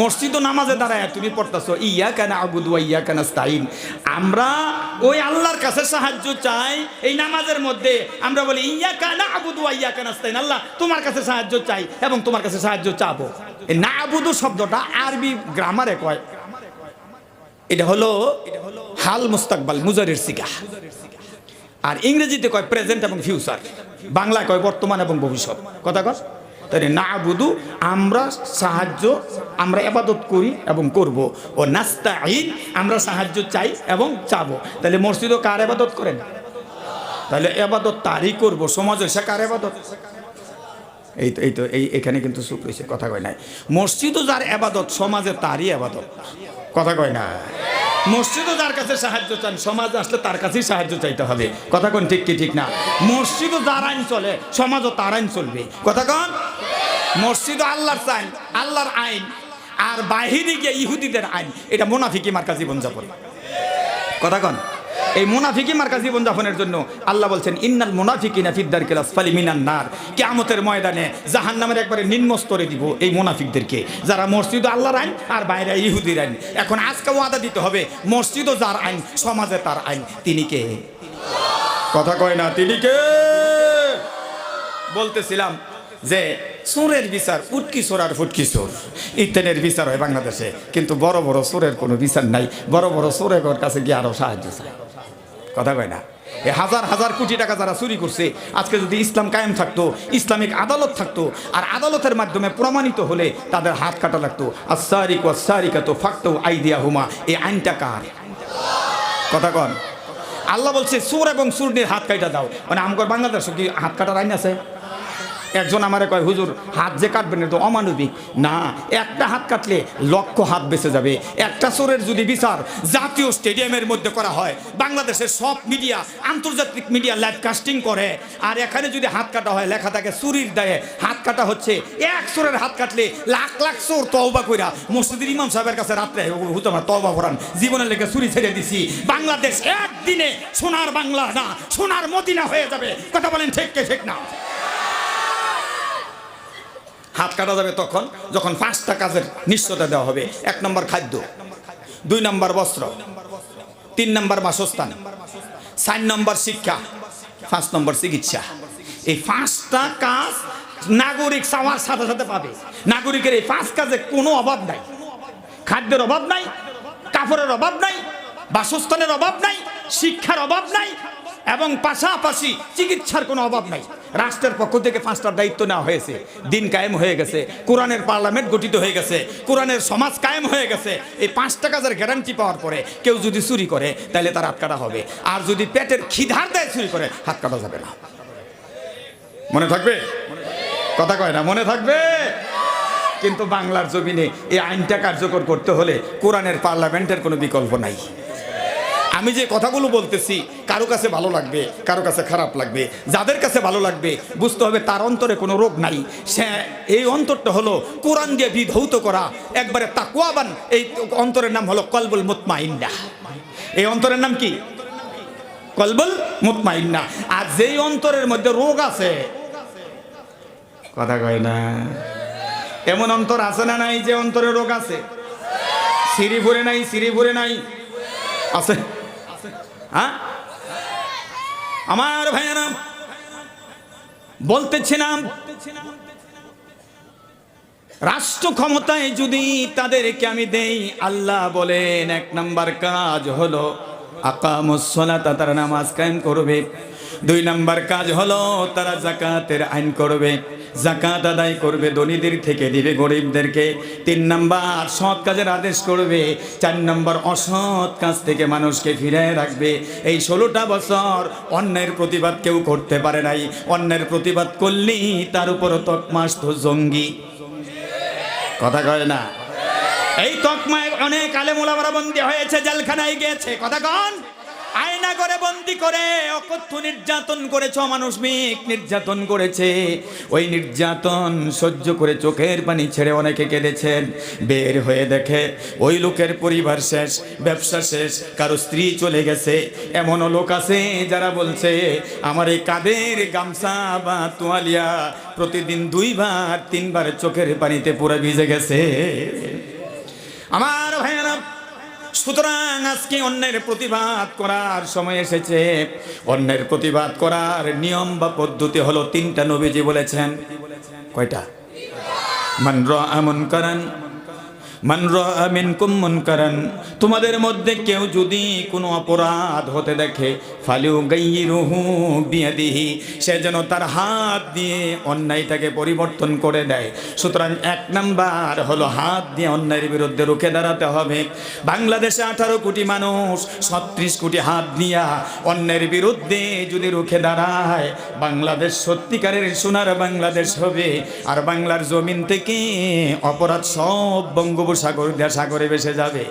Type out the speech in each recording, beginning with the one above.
মসজিদ ও নামাজে দাঁড়ায়, তুমি পড়তেছো ইয়া কেন আবুদু ইয়া কেন স্তাইন আমরা ওই আল্লাহর কাছে সাহায্য চাই, এই নামাজের মধ্যে আমরা বলি ইয়া কেন আবুদু ইয়া কেন স্তাইন আল্লাহ, তোমার কাছে সাহায্য চাই এবং তোমার কাছে সাহায্য চাবো। এই না আবুদু শব্দটা আরবি গ্রামারে কয়। এটা হলো হাল মুস্তাকবাল মুজারির সিগা। আর ইংরেজিতে কয় প্রেজেন্ট এবং ফিউচার। বাংলায় কয় বর্তমান এবং ভবিষ্যৎ। কথা কর তাহলে না আবুদু আমরা সাহায্য, আমরা এবাদত করি এবং করব। ও নাস্তা ঈদ আমরা সাহায্য চাই এবং চাব। তাহলে মসজিদও কার এবাদত করেন? তাহলে এবাদত তারই করব। সমাজের সে কার এবাদত এই তো এই তো, এই, এখানে কিন্তু সুখ রয়েছে কথা কয় নাই। মসজিদও যার এবাদত সমাজে তারই এবাদত কথা কয় না। মসজিদও যার কাছে সাহায্য চান, সমাজ আসলে তার কাছেই সাহায্য চাইতে হবে। কথা কোন ঠিক কি ঠিক না? মসজিদও যার আইন চলে, সমাজও তার আইন চলবে। কথা কন? মসজিদও আল্লাহর চাইন, আল্লাহর আইন, আর বাহিরে গিয়ে ইহুদিদের আইন, এটা মোনাফিকি মার্কা জীবনযাপন। কথা কন? এই মুনাফিকি মার্কা জীবনযাপনের জন্য আল্লাহ বলছেন, ইন্নাল মুনাফিকিনা ফিদ্দার কিলাস ফালি মিনান নার। কিয়ামতের ময়দানে জাহান্নামের একবারে নিম্ন স্তরে দিব এই মুনাফিকদেরকে, যারা মসজিদ আল্লাহর আইন আর বাইরে ইহুদির আইন। এখন আজকে ওয়াদা দিতে হবে, মসজিদও যার আইন, সমাজে তার আইন। তিনি কে? কথা কয় না, তিনি কে? বলতেছিলাম যে সুরের বিচার উটকি চোর আর ফুটকি চোর। ইত্যাদের বিচার হয় বাংলাদেশে, কিন্তু বড় বড় চোরের কোনো বিচার নাই। বড় বড় চোরের কাছে গিয়ে আরও সাহায্য চায়। কথা কয় না। এ হাজার হাজার কোটি টাকা যারা চুরি করছে, আজকে যদি ইসলাম কায়েম থাকতো, ইসলামিক আদালত থাকতো, আর আদালতের মাধ্যমে প্রমাণিত হলে তাদের হাত কাটা লাগতো। আসারিক ও সারিকা তো ফাঁকতো আইডিয়া হুমা এই আইনটা কার? কথা কন। আল্লাহ বলছে, সুর এবং সুরনির হাত কাটা দাও। মানে আমগর বাংলাদেশ কি হাত কাটার আইন আছে? একজন আমারে কয়, হুজুর, হাত যে কাটবেন এটা অমানবিক। না, একটা হাত কাটলে লক্ষ হাত বেঁচে যাবে। একটা চোরের যদি বিচার জাতীয় স্টেডিয়ামের মধ্যে করা হয়, বাংলাদেশের সব মিডিয়া, আন্তর্জাতিক মিডিয়া লাইভ কাস্টিং করে, আর এখানে যদি হাত কাটা হয়, লেখা থাকে চুরির দায়ে, হাত কাটা হচ্ছে, এক চোরের হাত কাটলে লাখ লাখ চোর তওবা কইরা মসজিদের ইমাম সাহেবের কাছে রাত্রে হতো না তওবা করান। জীবনের লেগে চুরি ছেড়ে দিছি। বাংলাদেশ একদিনে সোনার বাংলা না, সোনার মদিনা হয়ে যাবে। কথা বলেন ঠিক কে, ঠিক না? হাত কাটা যাবে তখন, যখন পাঁচটা কাজের নিশ্চয়তা দেওয়া হবে। এক নম্বর খাদ্য, দুই নম্বর বস্ত্র, তিন নম্বর বাসস্থান, চার নম্বর শিক্ষা, পাঁচ নম্বর চিকিৎসা। এই পাঁচটা কাজ নাগরিক চাওয়ার সাথে সাথে পাবে। নাগরিকের এই পাঁচ কাজে কোনো অভাব নাই। খাদ্যের অভাব নাই, কাপড়ের অভাব নাই, বাসস্থানের অভাব নাই, শিক্ষার অভাব নাই এবং পাশাপাশি চিকিৎসার কোনো অভাব নাই। রাষ্ট্রের পক্ষ থেকে পাঁচটার দায়িত্ব নেওয়া হয়েছে। দিন কায়েম হয়ে গেছে। কোরআনের পার্লামেন্ট গঠিত হয়ে গেছে। কোরআনের সমাজ কায়েম হয়ে গেছে। এই পাঁচটা কাজের গ্যারান্টি পাওয়ার পরে কেউ যদি চুরি করে, তাহলে তার হাত কাটা হবে। আর যদি পেটের খিদার দেয় চুরি করে, হাত কাটা যাবে না। মনে থাকবে? কথা কয় না, মনে থাকবে? কিন্তু বাংলার জমিনে এই আইনটা কার্যকর করতে হলে কোরআনের পার্লামেন্টের কোনো বিকল্প নাই। আমি যে কথাগুলো বলতেছি, কারও কাছে ভালো লাগবে, কারও কাছে খারাপ লাগবে। যাদের কাছে ভালো লাগবে, বুঝতে হবে তার অন্তরে কোনো রোগ নাই। সে, এই অন্তরটা হলো কোরআন দিয়ে বিধৌত করা। একবারে তাকুয়াবান এই অন্তরের নাম হলো কলবুল মুতমাইন্না। এই অন্তরের নাম কি? কলবুল মুতমাইন্না। আর যেই অন্তরের মধ্যে রোগ আছে, কথা কয় না। এমন অন্তর আছে না নাই যে অন্তরে রোগ আছে? সিঁড়ি ভরে নাই, সিঁড়ি ভরে নাই? আছে? আমার ভাইয়ারা বলতেছিলাম রাষ্ট্র ক্ষমতায় যদি তাদেরকে আমি দেই, আল্লাহ বলেন এক নাম্বার কাজ হলো আকামুসলাতা তারা নামাজ কায়েম করবে। দুই নাম্বার কাজ হলো তারা জাকাতের আইন করবে। জাকাত আদায় করবে, ধনীদের থেকে দিবে, গরিবদেরকে। তিন নাম্বার, সৎ কাজের আদেশ করবে। চার নম্বর, অসৎ কাজ থেকে মানুষকে ফিরে রাখবে। এই ষোলোটা বছর অন্যের প্রতিবাদ কেউ করতে পারে নাই। অন্যের প্রতিবাদ করলেই তার উপর তকমাস তো জঙ্গি। কথা কয় না? এই তকমায় অনেক আলেমুলামারা বন্দী হয়েছে, জেলখানায় গিয়েছে। কথা কন। আয়না করে বন্দি করে, অকথ্য নির্যাতন করেছ মানুষমিক নির্যাতন করেছে। ওই নির্যাতন সহ্য করে চোখের পানি ছেড়ে অনেকে কেঁদেছেন। বের হয়ে দেখে, ওই লোকের পরিবার শেষ, ব্যবসা শেষ, কারও স্ত্রী চলে গেছে। এমনও লোক আছে যারা বলছে, আমার এই কাদের গামছা বা তোয়ালিয়া প্রতিদিন দুইবার, তিনবার চোখের পানিতে পুরো ভিজে গেছে। আমার সুতরাং আজকে অন্যের প্রতিবাদ করার সময় এসেছে। অন্যের প্রতিবাদ করার নিয়ম বা পদ্ধতি হলো তিনটা নবীজি বলেছেন। কয়টা? মান আমন করেন তোমাদের মধ্যে কেউ যদি কোনো অপরাধ হতে দেখে ফালু ফালিউ গাইয়িরুহু বিয়াদিহি, সে যেন তার হাত দিয়ে অন্যায়টাকে পরিবর্তন করে দেয়। সুতরাং এক নাম্বার হলো হাত দিয়ে অন্যায়ের বিরুদ্ধে রুখে দাঁড়াতে হবে। বাংলাদেশে আঠারো কোটি মানুষ, ছত্রিশ কোটি হাত দিয়া অন্যের বিরুদ্ধে যদি রুখে দাঁড়ায়, বাংলাদেশ সত্যিকারের সোনার বাংলাদেশ হবে। আর বাংলার জমিন থেকে অপরাধ সব বঙ্গোপসাগর দিয়া সাগরে ভেসে যাবে।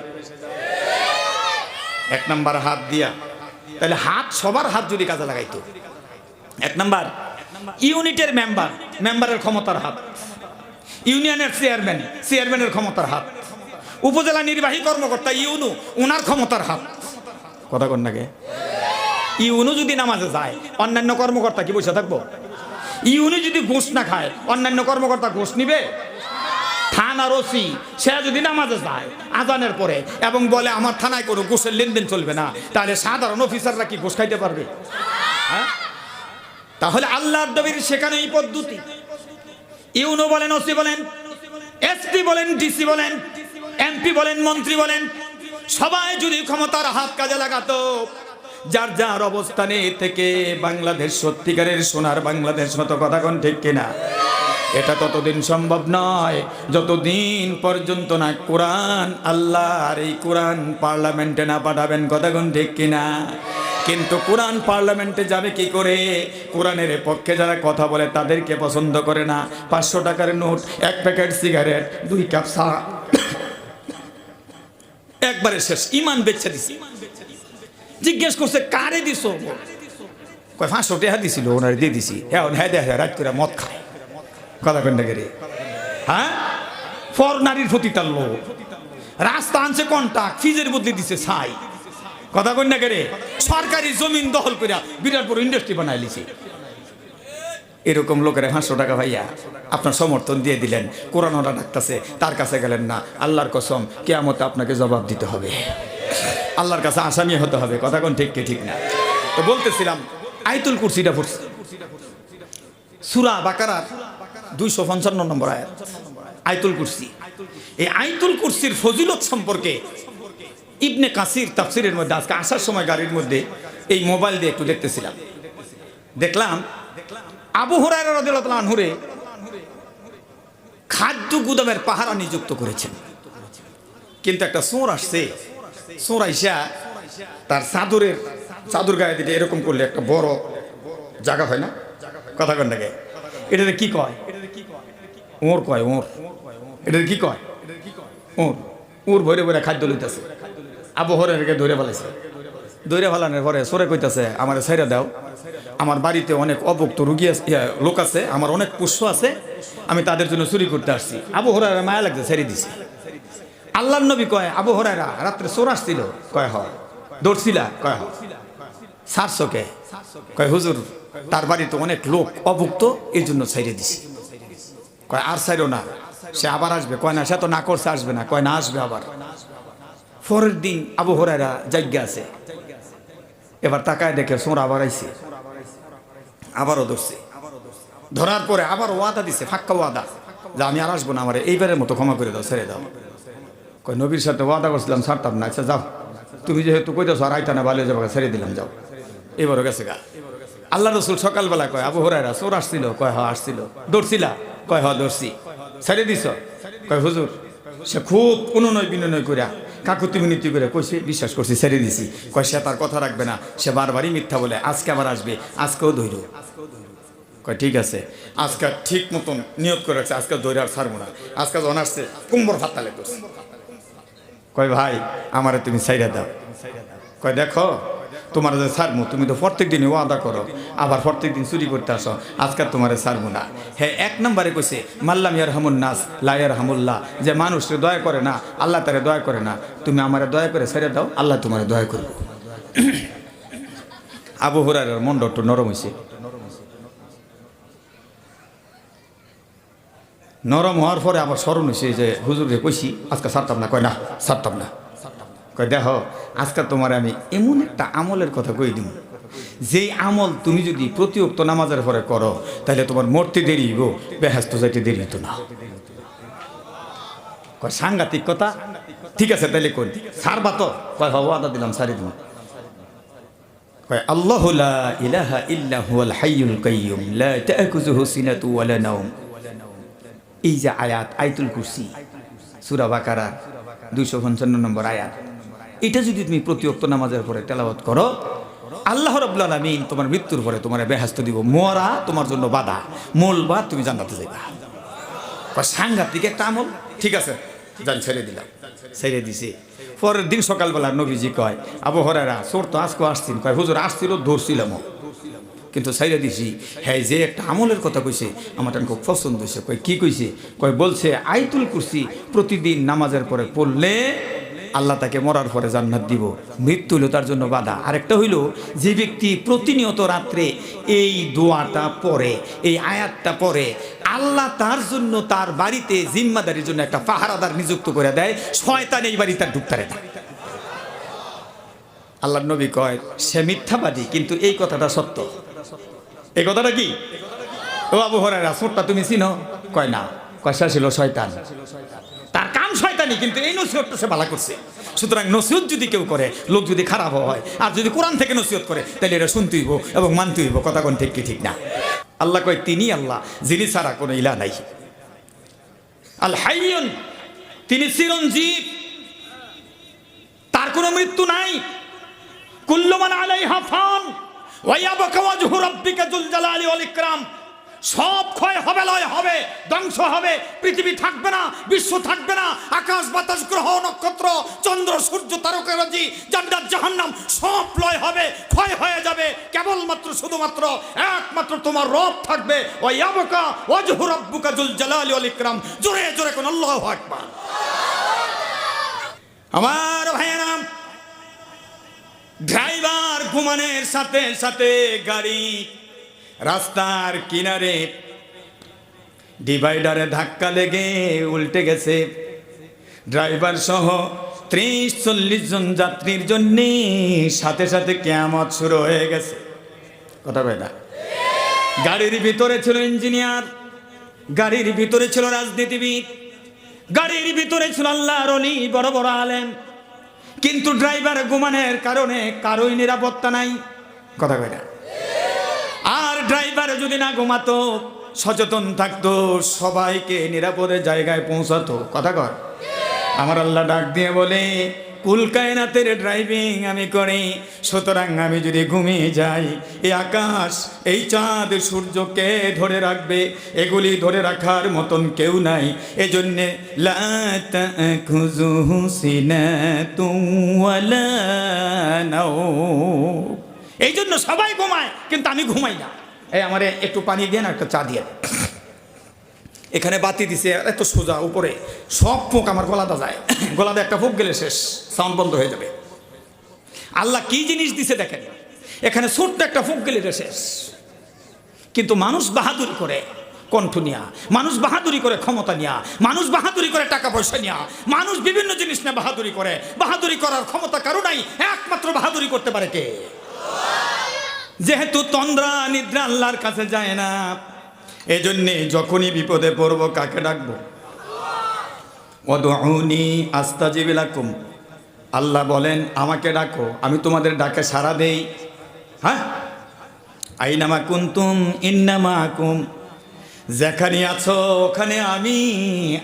এক নাম্বার হাত দিয়া। তাহলে হাত সবার হাত যদি কাজে লাগাইতো। এক নাম্বার, ইউনিটের মেম্বার, মেম্বারের ক্ষমতার হাত। ইউনিয়নের চেয়ারম্যান, চেয়ারম্যানের ক্ষমতার হাত। উপজেলা নির্বাহী কর্মকর্তা, ইউনু ওনার ক্ষমতার হাত। কথা কন নাকি ইউনু যদি নামাজে যায়, অন্যান্য কর্মকর্তা কি বসে থাকব? ইউনু যদি ঘুষ না খায়, অন্যান্য কর্মকর্তা ঘুষ নিবে? থানার ওসি সে যদি নামাজে যায়, আজানের পরে, এবং বলে, আমার থানায় কোনো ঘুষের লেনদেন চলবে না, তাহলে সাধারণ অফিসাররা কি ঘুষ খাইতে পারবে? হ্যাঁ? তাহলে আল্লাহর নবীর শেখানো এই পদ্ধতি। ইউনো বলেন, ওসি বলেন, এসপি বলেন, ডিসি বলেন, এমপি বলেন, মন্ত্রী বলেন, সবাই যদি ক্ষমতার হাত কাজে লাগাতো, যার যার অবস্থানে থেকে বাংলাদেশ সত্যিকারের সোনার বাংলাদেশ মতো কথা কোন ঠিক কিনা? এটা ততদিন সম্ভব নয়, যতদিন পর্যন্ত না কোরআন আল্লাহর এই কোরআন পার্লামেন্টে না পাঠাবেন, কথা কোন ঠিক কিনা? কিন্তু কোরআন পার্লামেন্টে যাবে কি করে? কোরআনের পক্ষে যারা কথা বলে তাদেরকে পছন্দ করে না। পাঁচশো টাকার নোট, এক প্যাকেট সিগারেট, দুই কাপ চা। একবারে শেষ, ইমান বেচে দিছি। জিজ্ঞেস করছে, কারে দিছ? কয়, পাঁচশো টাকা দিছিল, ওনারে দিয়ে দিছি। হ্যাঁ হ্যাঁ দেখ রাত করে মদ খায়। কথা হ্যাঁ? ফর নারীর প্রতি তার লোক রাস্তা আনছে কন্টাক্ট ফিজের বদলে দিছে ছাই। কথা কন না সরকারি জমিন দখল করে বিরাট বড় ইন্ডাস্ট্রি বানাই লিছে। এরকম লোকেরা পাঁচশো টাকা ভাইয়া, আপনার সমর্থন দিয়ে দিলেন। কোরআন ওরা তার কাছে গেলেন না। আল্লাহর কসম, কেয়ামতে আপনাকে জবাব দিতে হবে। আল্লাহর কাছে আসামি হতে হবে। কথা কোন ঠিক কি ঠিক না? তো বলতেছিলাম, আইতুল কুরসিটা পড়ছি। সুরা বাকারার দুইশো পঞ্চান্ন নম্বর আয়াত। আইতুল কুরসি। এই আইতুল কুরসির ফজিলত সম্পর্কে ইবনে কাসির তাফসিরের মধ্যে, আজকে আসার সময় গাড়ির মধ্যে এই মোবাইল দিয়ে একটু দেখতেছিলাম। দেখলাম আবু আনহুরে খাদ্য গুদামের পাহারা নিযুক্ত করেছেন। কিন্তু একটা সোর আসছে। সোর আইসা তার চাদরের, চাদর গায়ে দিতে এরকম করলে একটা বড় জায়গা হয় না? কথা কন নাকি এটাতে কি কয়? ওর কয়, ওর। এটাতে কি কয়? ওর। ওর ভরে ভরে খাদ্য লইতেছে। আবু হরেরকে ধরে ফেলাইছে। ধরে ফেলানোর পরে সরে কইতাছে, আমার ছেড়ে দাও। আমার বাড়িতে অনেক অভুক্ত রুগী লোক আছে, আমার অনেক পুষ্য আছে, আমি তাদের জন্য চুরি করতে আসছি। আবু হরারা মায়া লাগছে, ছেড়ে দিছি। আল্লাহ নবী কয়, আবু হরারা রাত্রে চোর আসছিল? কয়, হ। দৌড়ছিলা? কয়, হ। সারশোকে কয়, হুজুর, তার বাড়িতে অনেক লোক অভুক্ত, এই জন্য ছেড়ে দিছি। কয়, আর ছাইরো না। সে আবার আসবে, কয়, না, সে তো না করছে, আসবে না। কয়, না, আসবে আবার। পরের দিন আবু হরারা জায়গা আছে। এবার তাকায় দেখে সোর আবার আইছে। আবারও ধরছে। ধরার পরে আবার ওয়াদা দিছে, ফাক্কা ওয়াদা, যে আমি আর আসব না, আমার এইবারের মতো ক্ষমা করে দাও, ছেড়ে দাও। কয়, নবীর সাথে ওয়াদা করছিলাম, ছাড়তাম না। আচ্ছা যাও। তুমি যেহেতু কইতেছো আর আইতা না যাব, ছেড়ে দিলাম, যাও। এবারও গেছে গা। আল্লাহ রসুল সকালবেলা কয়, আবু হরাইরা সোর আসছিল? কয় হ আসছিল। দৌড়ছিলা? কয় হ দৌড়ছি ছেড়ে দিছ? কয়, হুজুর, সে খুব অনুনয় বিনয় করিয়া কাকুতি মিনতি করে কইছে, বিশ্বাস করছি ছেড়ে দিছি। কয়, সে তার কথা রাখবে না, সে বারবারই মিথ্যা বলে, আজকে আবার আসবে, আজকেও ধৈর্য কয়, ঠিক আছে, আজকে ঠিক মতন নিয়োগ করে রাখছে, আজকে দৈরে আর ছাড়বো না। আজকে আসছে, কুম্বর ফাতালে করছে কয়, ভাই, আমারে তুমি সাইডা দাও। কয়, দেখো তোমার যে ছাড়বো তুমি তো প্রত্যেক দিনই ওয়াদা করো, আবার প্রত্যেক দিন চুরি করতে আসো, আজকাল তোমারে ছাড়বো না। হ্যাঁ এক নম্বরে কইছে মাল্লাম ইয়ার হামুন নাস লাইয়ার হামুল্লাহ যে মানুষকে দয়া করে না, আল্লাহ তারে দয়া করে না, তুমি আমারে দয়া করে ছেড়ে দাও, আল্লাহ তোমারে দয়া করব আবু হুরার মন্ড একটু নরম হয়েছে নরম হওয়ার পরে আবার স্মরণ হয়েছে যে হুজুরে কইছি, আজকে সারতাম না কয় না, সারতাম না। কয়, দেখো, আজকে তোমার আমি এমন একটা আমলের কথা কই দিব যেই আমল তুমি যদি প্রতিউক্ত নামাজের পরে করো তাহলে তোমার মরতে দেরি গো বেহাস্ত যাইতে দেরি হতো না। কয়, সাংঘাতিক কথা? ঠিক আছে, তাইলে কোন সারবা তো। কয় হব আদা দিলাম সারি দিলাম। কয়, আল্লাহু লা ইলাহা আয়াত, আয়াতুল কুরসি, সূরা বাকারা 255 নম্বর আয়াত। এটা যদি তুমি প্রতিওক্ত নামাজের পরে তেলাওয়াত করো, আল্লাহ রাব্বুল আলামিন তোমার মৃত্যুর পরে তোমার বেহাস্ত দিব। মরা তোমার জন্য বাধা। মূল বা তুমি জানাতে যাইবা। সাংঘাতিক একটা আমল। ঠিক আছে? যান ছেড়ে দিলাম। ছেড়ে দিছি। পরের দিন সকালবেলা নবীজি কয়, আবু হরারা চোর তো আজকে আসছিল কয়, হুজুর, আসছিল ধরছিলামও কিন্তু সাইরা দিছি। হ্যাঁ যে একটা আমলের কথা কইছে, আমার খুব পছন্দ হয়েছে। কয়, কি কইছে? কয়, বলছে, আইতুল কুরসি প্রতিদিন নামাজের পরে পড়লে আল্লাহ তাকে মরার পরে জান্নাত দিব। মৃত্যু হলো তার জন্য বাধা। আরেকটা হইল, যে ব্যক্তি প্রতিনিয়ত রাত্রে এই দোয়াটা পড়ে, এই আয়াতটা পড়ে, আল্লাহ তার জন্য তার বাড়িতে জিম্মাদারির জন্য একটা পাহারাদার নিযুক্ত করে দেয়, শয়তান এই বাড়ি তার ঢুকতারে না। আল্লাহ নবী কয়, সে মিথ্যাবাদী, কিন্তু এই কথাটা সত্য। এই কথাটা কি? ও আবু হরারা সোটটা তুমি চিনো? কয় না। কয়সা ছিল শয়তান। তার শয়তানি কিন্তু এই নসিহতটা সে ভালো করছে। সুতরাং নসিহত যদি কেউ করে, লোক যদি খারাপ হয়, আর যদি কোরআন থেকে নসিহত করে, তাহলে এটা শুনতে হইব এবং মানতে হইব, কথা কোন ঠিক কি ঠিক না। আল্লাহ কয়, তিনি আল্লাহ, যিনি ছাড়া কোনো ইলা নাই। আল হাইয়ন, তিনি চিরঞ্জীব। তার কোনো মৃত্যু নাই। কুল্লমান আলাইহা ফান ওয়াইয়াবাকা ওয়াজহু রাব্বিকা যুল জালালি ওয়াল ইকরাম। সব ক্ষয় হবে, লয় হবে, ধ্বংস হবে। পৃথিবী থাকবে না, বিশ্ব থাকবে না। আকাশ, বাতাস, গ্রহ, নক্ষত্র, চন্দ্র, সূর্য তারকারাজি জান্নাত, জাহান্নাম, সব লয় হবে, ক্ষয় হয়ে যাবে। কেবলমাত্র, শুধুমাত্র, একমাত্র তোমার রব থাকবে। ওয়াইয়াবাকা ওয়াজহু রাব্বুকা যুল জালালি ওয়াল ইকরাম। জোরে জোরে কোন আল্লাহু আকবার। আমার ভাইয়েরাম ড্রাইভার ঘুমানের সাথে সাথে গাড়ি রাস্তার কিনারে ডিভাইডারে ধাক্কা লেগে উল্টে গেছে। ড্রাইভার সহ ত্রিশ চল্লিশ জন যাত্রীর জন্য সাথে সাথে কেয়ামত শুরু হয়ে গেছে। কথা না? গাড়ির ভিতরে ছিল ইঞ্জিনিয়ার, গাড়ির ভিতরে ছিল রাজনীতিবিদ, গাড়ির ভিতরে ছিল আল্লাহর অলি বড় বড় আলেম। কিন্তু ড্রাইভার গুমানের কারণে কারোই নিরাপত্তা নাই। কথা কয় না? আর ড্রাইভার যদি না ঘুমাতো, সচেতন থাকতো, সবাইকে নিরাপদে জায়গায় পৌঁছাতো। কথা কর। আমার আল্লাহ ডাক দিয়ে বলে, কুল কায়নাতের ড্রাইভিং আমি করি, সুতরাং আমি যদি ঘুমিয়ে যাই, এই আকাশ, এই চাঁদ সূর্যকে ধরে রাখবে, এগুলি ধরে রাখার মতন কেউ নাই। এজন্যে। এই জন্য সবাই ঘুমায়, কিন্তু আমি ঘুমাই না। এই আমারে একটু পানি না একটা চা দিয়ে এখানে বাতি দিছে এত সোজা উপরে। সব পোক আমার গলাটা যায়। গলাতে একটা পোক গেলে শেষ, সাউন্ড বন্ধ হয়ে যাবে। আল্লাহ কি জিনিস দিছে দেখেন? এখানে ছোট্ট একটা ফুক গেলে শেষ। কিন্তু মানুষ বাহাদুরি করে কণ্ঠ নিয়া, মানুষ বাহাদুরি করে ক্ষমতা নিয়া, মানুষ বাহাদুরি করে টাকা পয়সা নিয়া, মানুষ বিভিন্ন জিনিস নিয়ে বাহাদুরি করে। বাহাদুরি করার ক্ষমতা কারও নাই, একমাত্র বাহাদুরি করতে পারে কে? যেহেতু তন্দ্রা নিদ্রা আল্লাহর কাছে যায় না, এজন্যে যখনই বিপদে পড়ব, কাকে ডাকবো? অদৌনি আস্তাজিবিলাকুম আল্লাহ বলেন, আমাকে ডাকো, আমি তোমাদের ডাকে সাড়া দেই। হ্যাঁ? আইনামা কুন্তুম, ইন্নামা কুম যেখানে আছো, ওখানে আমি।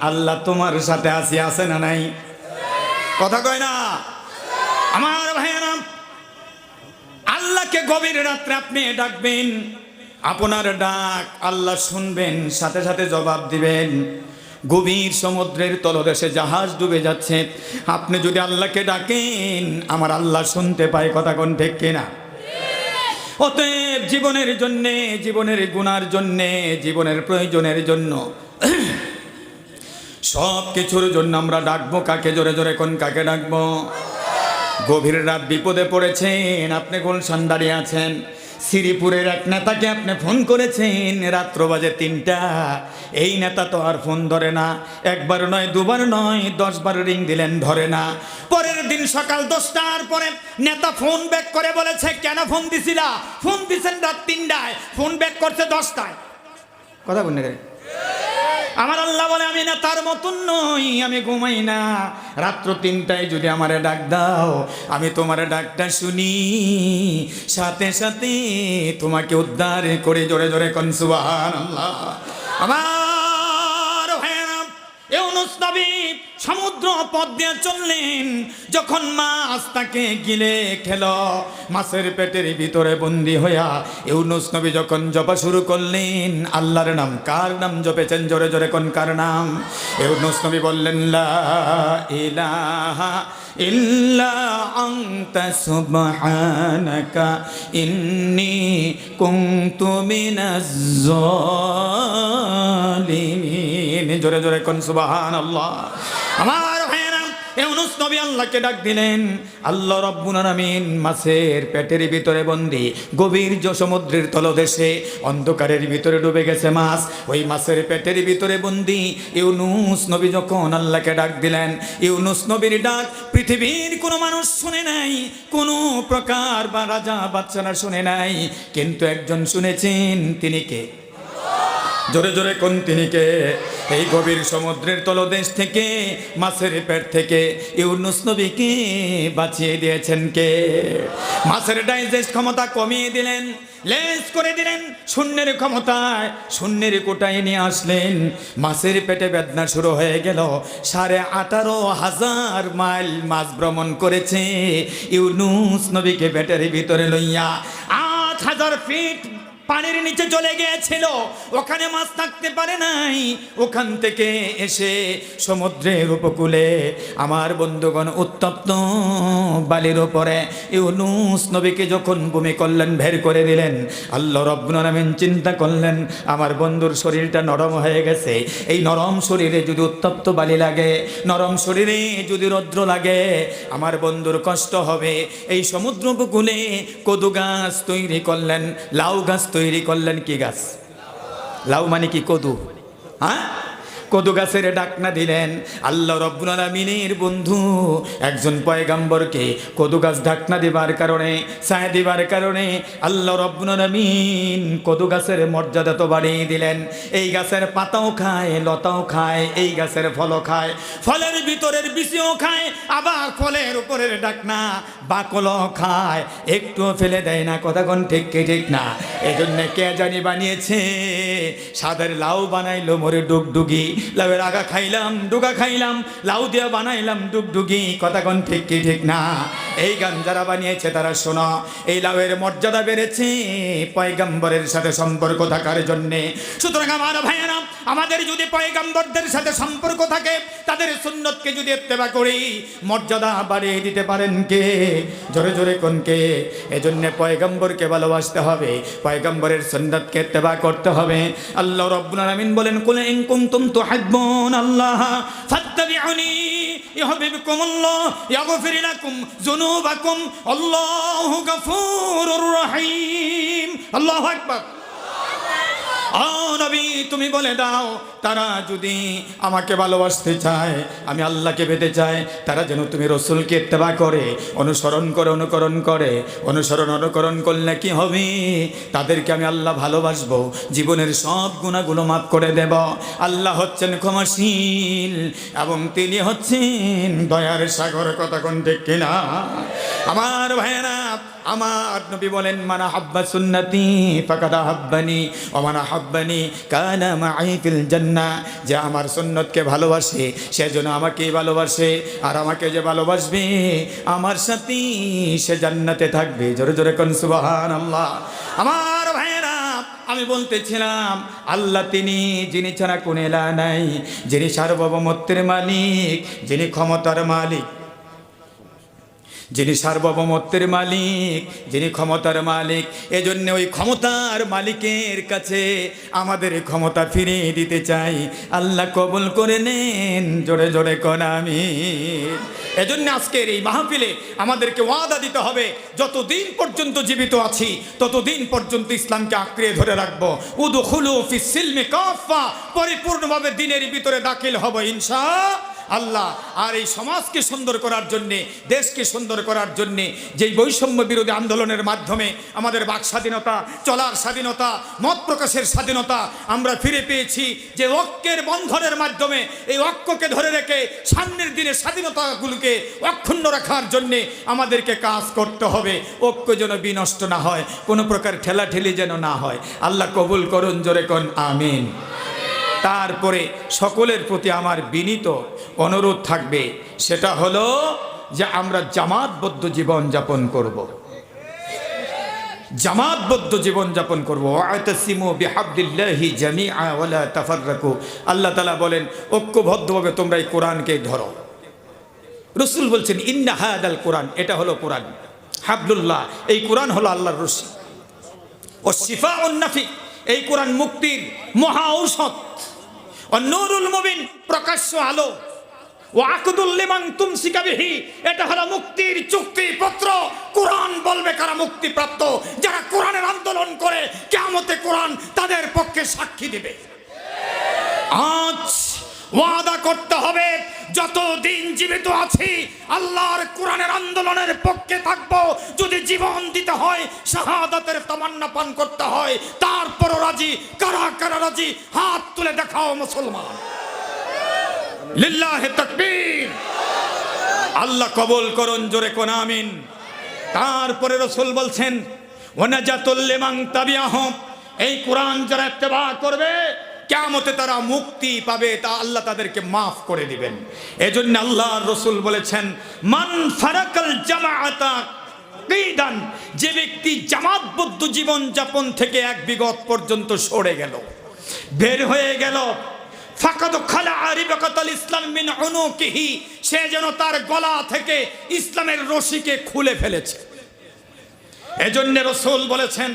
আল্লাহ তোমার সাথে আছি, আছে না নাই? কথা কয় না? আমার ভাইয়ারাম আল্লাহকে গভীর রাত্রে আপনি ডাকবেন। আপনার ডাক আল্লাহ শুনবেন, সাথে সাথে জবাব দিবেন। গভীর সমুদ্রের তলদেশে জাহাজ ডুবে যাচ্ছে। আপনি যদি আল্লাহকে ডাকেন, আমার আল্লাহ শুনতে পায়, কথা কোন ঠিক কিনা? অতএব জীবনের জন্যে, জীবনের গুণার জন্যে, জীবনের প্রয়োজনের জন্য সব কিছুর জন্য আমরা ডাকবো। কাকে জোরে জোরে কোন কাকে ডাকবো? গভীর রাত বিপদে পড়েছেন, আপনি গুলশান দাঁড়িয়ে আছেন? শ্রীপুরের এক নেতাকে আপনি ফোন করেছেন, রাত্র বাজে তিনটা। এই নেতা তো আর ফোন ধরে না। একবার নয়, দুবার নয়, দশবার রিং দিলেন, ধরে না। পরের দিন সকাল দশটার পরে নেতা ফোন ব্যাক করে বলেছে, কেন ফোন দিছিলা? ফোন দিছেন রাত তিনটায়। ফোন ব্যাক করছে দশটায়। কথা বললে রে আমার আল্লাহ বলে, আমি না, তার মতন নই, আমি ঘুমাই না। রাত্র তিনটায় যদি আমারে ডাক দাও, আমি তোমার ডাকটা শুনি। সাথে সাথে তোমাকে উদ্ধার করে, জোরে জোরে কনসুবাহান আল্লাহ আমার ইউনুস নবী সমুদ্র পথ দিয়ে চললেন। যখন মাছ তাকে গিলে খেল, মাছের পেটের ভিতরে বন্দি হইয়া ইউনুস নবী যখন জপা শুরু করলেন, আল্লাহর নাম কার নাম জপেছেন? জোরে জোরে কোন কার নাম? ইউনুস নবী বললেন, লা ইলাহা ইল্লা আনতা সুবহানাকা ইন্নী কুনতু মিনাজ জালিমিন জোরে জোরে কোন সুবহানাল্লাহ। আমার ভাইয়েরা ইউনুস নবী আল্লাহকে ডাক দিলেন, আল্লাহ রব্বুল আলামিন মাছের পেটের ভিতরে বন্দি গভীর সমুদ্রের তলদেশে অন্ধকারের ভিতরে ডুবে গেছে মাছ। ওই মাছের পেটের ভিতরে বন্দি ইউনুস নবী যখন আল্লাহকে ডাক দিলেন, ইউনুস নবীর ডাক পৃথিবীর কোনো মানুষ শুনে নাই, কোনো প্রকার বা রাজা বাচ্চারা শুনে নাই। কিন্তু একজন শুনেছেন, তিনি কে? জোরে জোরে কোন তিনিকে এই গভীর সমুদ্রের তলদেশ থেকে, মাছের পেট থেকে ইউনুস নবীকে বাঁচিয়ে দিয়েছেন কে? মাছের ডাইজেস্ট ক্ষমতা কমিয়ে দিলেন লেস করে দিলেন, শূন্যের ক্ষমতায়, শূন্যের কোটায় নিয়ে আসলেন। মাছের পেটে বেদনা শুরু হয়ে গেল, সাড়ে আঠারো হাজার মাইল মাছ ভ্রমণ করেছে ইউনুস নবীকে পেটের ভিতরে লইয়া। আট হাজার ফিট পানির নিচে চলে গিয়েছিল। ওখানে মাছ থাকতে পারে নাই। ওখান থেকে এসে সমুদ্রের উপকূলে আমার বন্ধুগণ উত্তপ্ত বালির উপরে ইউনুস নবীকে যখন ভূমি করলেন ভের করে দিলেন, আল্লাহ রব্বুল চিন্তা করলেন, আমার বন্ধুর শরীরটা নরম হয়ে গেছে। এই নরম শরীরে যদি উত্তপ্ত বালি লাগে, নরম শরীরে যদি রৌদ্র লাগে, আমার বন্ধুর কষ্ট হবে। এই সমুদ্র উপকূলে কদু গাছ তৈরি করলেন, লাউ গাছ করলেন কি গাছ? লাউ মানে কি কদু? হ্যাঁ? কদু গাছের ডাকনা দিলেন, আল্লাহ রব্বুল আলামিনের বন্ধু, একজন পয়গাম্বরকে কদু গাছ ঢাকনা দিবার কারণে, ছায়া দিবার কারণে আল্লাহ রব্বুল আলামিন কদু গাছের মর্যাদা তো বাড়িয়ে দিলেন। এই গাছের পাতাও খায়, লতাও খায়, এই গাছের ফলও খায়, ফলের ভিতরের বিচিও খায়, আবার ফলের উপরের ডাকনা বাকলও খায়। একটুও ফেলে দেয় না, কথা কোন ঠিক কি ঠিক না। এই জন্য কে জানি বানিয়েছে, সাদের লাউ বানাইলো মোরে ডুগডুগি লাউয়ের আগা খাইলাম, ডুগা খাইলাম, লাউ দিয়া বানাইলাম ডুগডুগি, কথা কোন ঠিক কি ঠিক না। এই গান যারা বানিয়েছে তারা, শোনো। এই লাউয়ের মর্যাদা বেড়েছে পয়গাম্বরের সাথে সম্পর্ক থাকার জন্যে। সুতরাং আমার ভাইয়েরা, আমাদের যদি পয়গাম্বরদের সাথে সম্পর্ক থাকে, তাদের সুন্নতকে যদি এত্তেবা করি, মর্যাদা বাড়িয়ে দিতে পারেন কে? জোরে জোরে কোন কে? এজন্য পয়গম্বরকে ভালোবাসতে হবে, পয়গম্বরের সুন্নতকে এত্তেবা করতে হবে। আল্লাহ রব্বুল আলামিন বলেন, কুল ইন কুনতুম তুহিব্বুন আল্লাহ ফাত্তাবিউনি। ইয়াগফির আল্লাহু আল্লাহু আকবার। তুমি বলে দাও, তারা যদি আমাকে ভালোবাসতে চায়, আমি আল্লাহকে পেতে চাই, তারা যেন তুমি রসুলকে ইত্তেবা করে, অনুসরণ করে, অনুকরণ করে, অনুসরণ, অনুকরণ করলে কি হবে? তাদেরকে আমি আল্লাহ ভালোবাসবো, জীবনের সব গুণাগুলো মাফ করে দেব। আল্লাহ হচ্ছেন ক্ষমাশীল, এবং তিনি হচ্ছেন দয়ার সাগর, কথা কোন ঠিক কিনা? আমার ভাইয়েরা আমার নবী বলেন, মানা হাব্বা সুন্নতি, ফাকাদা হাব্বানি ও মানা হাব্বানি কানা মাই ফিল জান্নাহ যে আমার সুন্নতকে ভালোবাসে, সে যেন আমাকে ভালোবাসে, আর আমাকে যে ভালোবাসবে, আমার সাথে সে জান্নাতে থাকবে। জোরে জোরে কোন সুবহানাল্লাহ। আমার ভাইয়েরা, আমি বলতেছিলাম, আল্লাহ তিনি যিনি ছাড়া কোন এলা নাই, যিনি সার্বভৌমত্বের মালিক, যিনি ক্ষমতার মালিক যিনি সার্বভৌমত্বের মালিক, যিনি ক্ষমতার মালিক, এজন্য ওই ক্ষমতার মালিকের কাছে আমাদের ক্ষমতা ফিরিয়ে দিতে চাই। আল্লাহ কবুল করে নেন, জোরে জোরে কন আমি এজন্য আজকের এই মাহফিলে আমাদেরকে ওয়াদা দিতে হবে, যতদিন পর্যন্ত জীবিত আছি, ততদিন পর্যন্ত ইসলামকে আঁকড়ে ধরে রাখব। উদু খুলু ফিসিলমে কাফা পরিপূর্ণভাবে দিনের ভিতরে দাখিল হব ইনশা আল্লাহ আর এই সমাজকে সুন্দর করার জন্যে, দেশকে সুন্দর করার জন্যে, যেই বৈষম্য বিরোধী আন্দোলনের মাধ্যমে আমাদের বাক স্বাধীনতা, চলার স্বাধীনতা, মত প্রকাশের স্বাধীনতা আমরা ফিরে পেয়েছি, যে ঐক্যের বন্ধনের মাধ্যমে এই ঐক্যকে ধরে রেখে সামনের দিনে স্বাধীনতাগুলোকে অক্ষুণ্ণ রাখার জন্যে আমাদেরকে কাজ করতে হবে। ঐক্য যেন বিনষ্ট না হয়, কোনো প্রকার ঠেলাঠেলি যেন না হয়। আল্লাহ কবুল করুন, জোরে কন, আমিন। তারপরে সকলের প্রতি আমার বিনীত অনুরোধ থাকবে। সেটা হলো যে আমরা জামাতবদ্ধ জীবন যাপন করব। জামাতবদ্ধ জীবন যাপন করব। আল্লাহ তালা বলেন, ঐক্যবদ্ধভাবে তোমরা এই কোরআনকে ধরো। রসুল বলছেন, ইন্না হায়াদাল কোরআন, এটা হলো কোরআন। হাবলুল্লাহ, এই কোরআন হলো আল্লাহর রশি। ও শিফা উন্নাফি এই কোরআন মুক্তির মহা ঔষধ। নুরুল মুবিন প্রকাশ্য আলো। এটা হলো মুক্তির চুক্তি পত্র। কোরআন বলবে কারা মুক্তিপ্রাপ্ত? যারা আন্দোলন করে কেমতে কোরআন তাদের পক্ষে সাক্ষী দিবে। আজ ওয়াদা করতে হবে, যতদিন জীবিত আছি, আল্লাহর কোরআনের আন্দোলনের পক্ষে থাকব। যদি জীবন দিতে হয়, শাহাদাতের তামান্না পান করতে হয়, তারপরও রাজি, কারা কারা রাজি, হাত তুলে দেখাও মুসলমান। লিল্লাহে তাকবীর। আল্লাহ কবুল করুন, জোরে কোন আমিন। তারপরে রসুল বলছেন ওনাজাতুল লিমান তাবিয়াহুম এই কোরআন যারা ইত্তেবা করবে কেমতে তারা মুক্তি পাবে, তা আল্লাহ তাদেরকে মাফ করে দিবেন। এজন্য আল্লাহ রসুল বলেছেন, মান ফারাকাল জামাআতা কিদান যে ব্যক্তি জামাতবদ্ধ জীবন যাপন থেকে এক বিগত পর্যন্ত সরে গেল, বের হয়ে গেল। সে যেন তার গলা থেকে ইসলামের রশিকে খুলে ফেলেছে। এজন্য রসুল বলেছেন,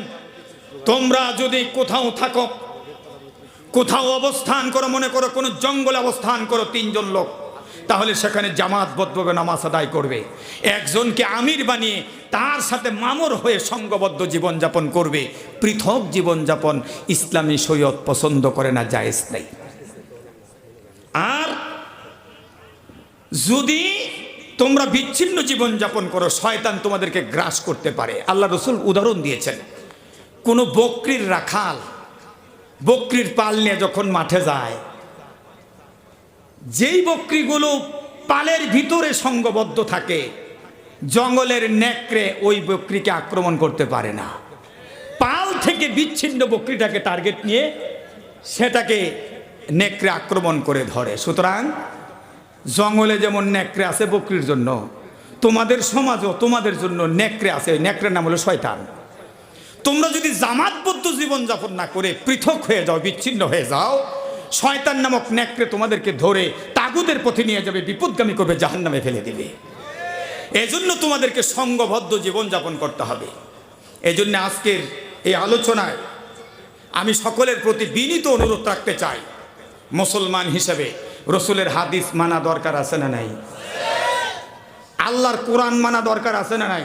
তোমরা যদি কোথাও থাকো কোথাও অবস্থান করো, মনে করো কোনো জঙ্গলে অবস্থান করো তিনজন লোক, তাহলে সেখানে জামাতবদ্ধভাবে নামাজ আদায় করবে। একজনকে আমির বানিয়ে তার সাথে মামর হয়ে সঙ্গবদ্ধ জীবনযাপন করবে। পৃথক জীবনযাপন ইসলামী সৈয়দ পছন্দ করে না, জায়েজ নাই। আর যদি তোমরা বিচ্ছিন্ন জীবনযাপন করো, শয়তান তোমাদেরকে গ্রাস করতে পারে। আল্লাহ রসুল উদাহরণ দিয়েছেন, কোনো বকরির রাখাল বকরির পাল নিয়ে যখন মাঠে যায়, যেই বকরিগুলো পালের ভিতরে সঙ্গবদ্ধ থাকে, জঙ্গলের নেকড়ে ওই বকরিকে আক্রমণ করতে পারে না। পাল থেকে বিচ্ছিন্ন বকরিটাকে টার্গেট নিয়ে সেটাকে নেকড়ে আক্রমণ করে ধরে। সুতরাং জঙ্গলে যেমন নেকড়ে আছে বকরির জন্য, তোমাদের সমাজও তোমাদের জন্য নেকড়ে আছে। নেকড়ের নাম হলো শয়তান। তোমরা যদি জামাতবদ্ধ জীবনযাপন না করে পৃথক হয়ে যাও, বিচ্ছিন্ন হয়ে যাও। শয়তান নামক নেকড়ে তোমাদেরকে ধরে তাগুদের পথে নিয়ে যাবে, বিপদগামী করবে জাহান নামে ফেলে দিবে। এজন্য তোমাদেরকে সঙ্গবদ্ধ জীবনযাপন করতে হবে। এজন্য আজকের এই আলোচনায় আমি সকলের প্রতি বিনীত অনুরোধ রাখতে চাই, মুসলমান হিসেবে। রসুলের হাদিস মানা দরকার আছে না নাই? আল্লাহর কোরআন মানা দরকার আছে না নাই?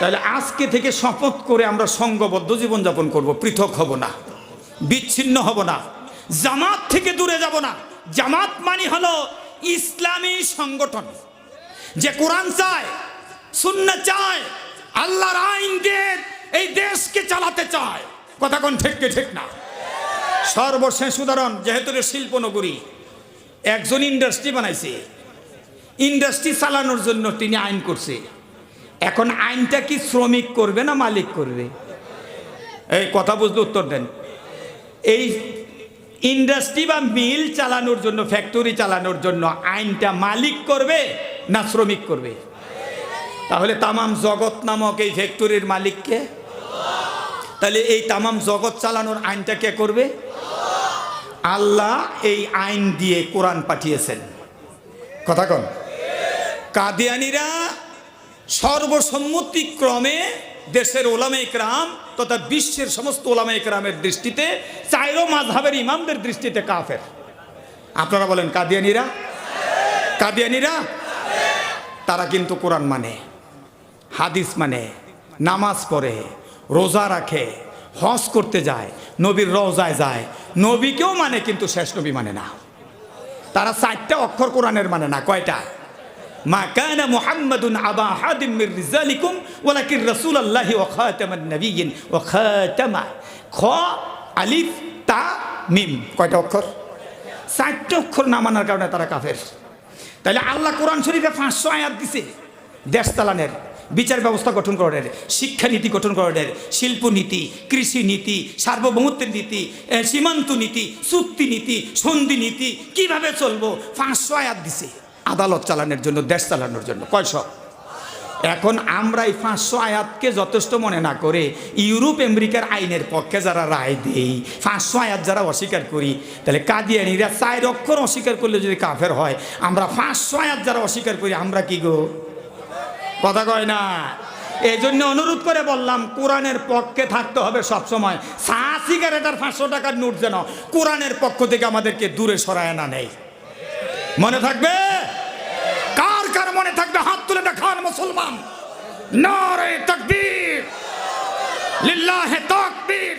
তাহলে আজকে থেকে শপথ করে আমরা সঙ্গবদ্ধ জীবনযাপন করব, পৃথক হব না, বিচ্ছিন্ন হব না, জামাত থেকে দূরে যাব না। জামাত মানে হলো ইসলামী সংগঠন। যে কোরআন চায় শূন্য চায়, আল্লাহর আইন দিয়ে এই দেশকে চালাতে চায়। কথা কোন ঠিক কি ঠিক না? সর্বশেষ উদাহরণ, যেহেতু এটা শিল্পনগরী একজন ইন্ডাস্ট্রি বানাইছে। ইন্ডাস্ট্রি চালানোর জন্য তিনি আইন করছে। এখন আইনটা কি শ্রমিক করবে না মালিক করবে? এই কথা বুঝলে উত্তর দেন। এই ইন্ডাস্ট্রি বা মিল চালানোর জন্য, ফ্যাক্টরি চালানোর জন্য আইনটা মালিক করবে না শ্রমিক করবে? তাহলে তামাম জগৎ নামক এই ফ্যাক্টরির মালিককে? তাহলে এই তামাম জগৎ চালানোর আইনটা কে করবে? আল্লাহ এই আইন দিয়ে কোরআন পাঠিয়েছেন। কথা কন। কাদিয়ানিরা সর্বসম্মতিক্রমে দেশের ওলামে ইকরাম তথা বিশ্বের সমস্ত ওলামে ইকরামের দৃষ্টিতে, চাইরো মাঝহাবের ইমামদের দৃষ্টিতে কাফের। আপনারা বলেন, কাদিয়ানিরা? কাদিয়ানিরা? তারা কিন্তু কোরআন মানে হাদিস মানে নামাজ পড়ে, রোজা রাখে, হজ করতে যায়, নবীর রোজায় যায়। নবীকেও মানে কিন্তু শেষ নবী মানে না। তারা চারটা অক্ষর কোরআনের মানে না, কয়টা? মা কানা মুহাম্মাদুন আবা হাদিম মির রিজালিকুম, ওয়ালাকিন রাসূলুল্লাহি ওয়া খাতামান নাবিয়্যিন, ওয়া খাতামা খ, আলিফ, তা, মিম। কয়টা অক্ষর? চারটা অক্ষর না মানার কারণে তারা কাফের। তাহলে আল্লাহ কোরআন শরীফে পাঁচশো আয়াত দিছে দেশ চালানের, বিচার ব্যবস্থা গঠন করার শিক্ষানীতি গঠন করার শিল্পনীতি কৃষি নীতি সার্বভৌমত্বের নীতি সীমান্ত নীতি, চুক্তি নীতি, সন্ধি নীতি, কীভাবে চলবো? পাঁচশো আয়াত দিছে। আদালত চালানোর জন্য, দেশ চালানোর জন্য। কয়শো এখন আমরা এই পাঁচশো আয়াতকে যথেষ্ট মনে না করে ইউরোপ, আমেরিকার আইনের পক্ষে যারা রায় দেই, পাঁচশো আয়াত যারা অস্বীকার করি, তাহলে কাদিয়ানিরা চার অক্ষর অস্বীকার করলে যদি কাফের হয়, আমরা পাঁচশো আয়াত যারা অস্বীকার করি, আমরা কি গো? কথা কয় না। এই জন্য অনুরোধ করে বললাম, কোরআনের পক্ষে থাকতে হবে সবসময়। চা সিগারেট আর পাঁচশো টাকার নোট যেন কোরআনের পক্ষ থেকে আমাদেরকে দূরে সরায় না নেই মনে থাকবে? কার কার মনে থাকবে? হাত তুলে দেখান মুসলমান। নারে তকবীর। লিল্লাহে তাকবীর।